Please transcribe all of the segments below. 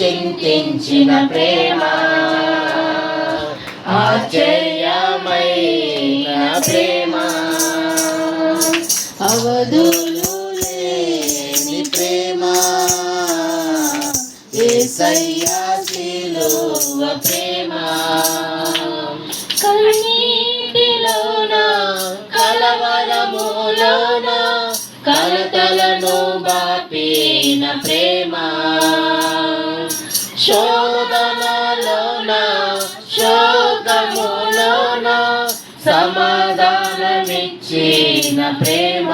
చింతించిన ప్రేమ ఆశ్చర్యమైన ప్రేమ. అవధులు లేని ప్రేమ ఏసయ్యా ప్రేమ. కన్నీటిలోన కలవరములోన కలతలను బాపిన ప్రేమ. శోధనలోన? శోకములోన సమాధానమిచ్చిన ప్రేమ.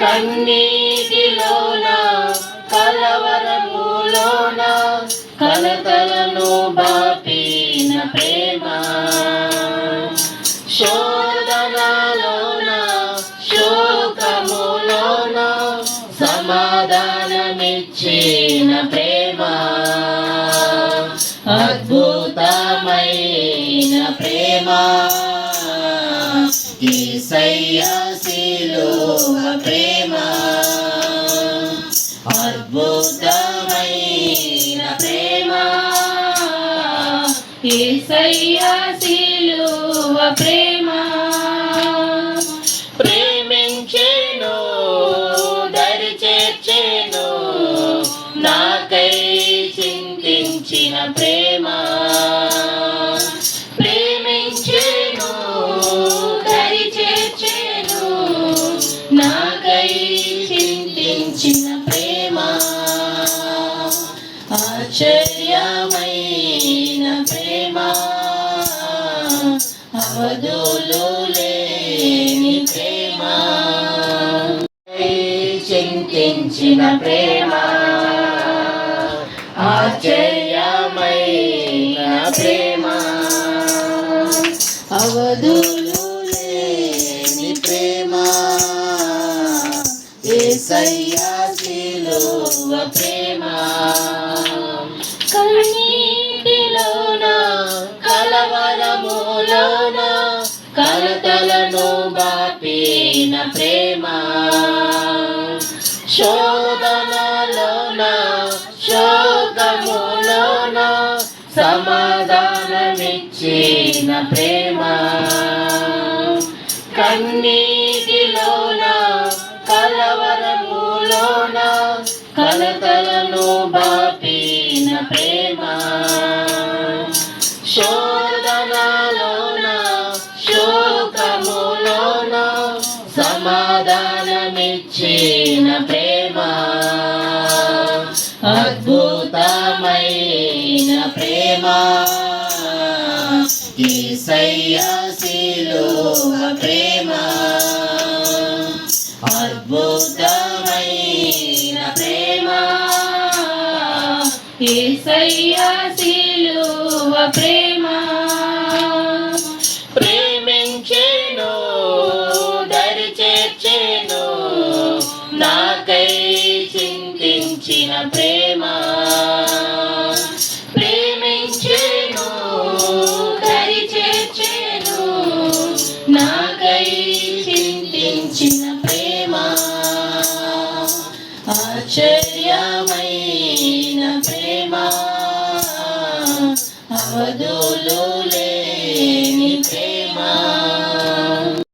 కన్నీటిలో సమాధానమిచ్చిన ప్రేమ. అద్భుతమైన ప్రేమ. ఈసయ్య శిలువ ప్రేమ. అద్భుతమైన ప్రేమ. ఏసయ్యా సిలువ ప్రేమ. ప్రేమ. అవధులు లేని ప్రేమ. చింతించిన ప్రేమ ఆశ్చర్యమైన ప్రేమ. అవధులు లేని ప్రేమ ఏసయ్యా శిలువ ప్రేమ. బాపిన ప్రేమ. శోధనలోన శోకములోన సమాధానమిచ్చిన ప్రేమ. కన్నీటిలోన సమాధానమిచ్చిన ప్రేమ అద్భుతమైన ప్రేమ. ఈసయ్య శిలువ ప్రేమ అద్భుతమైన ప్రేమ. ఏసయ్యా సిలువ ప్రేమ. అవధులు లేని ప్రేమ.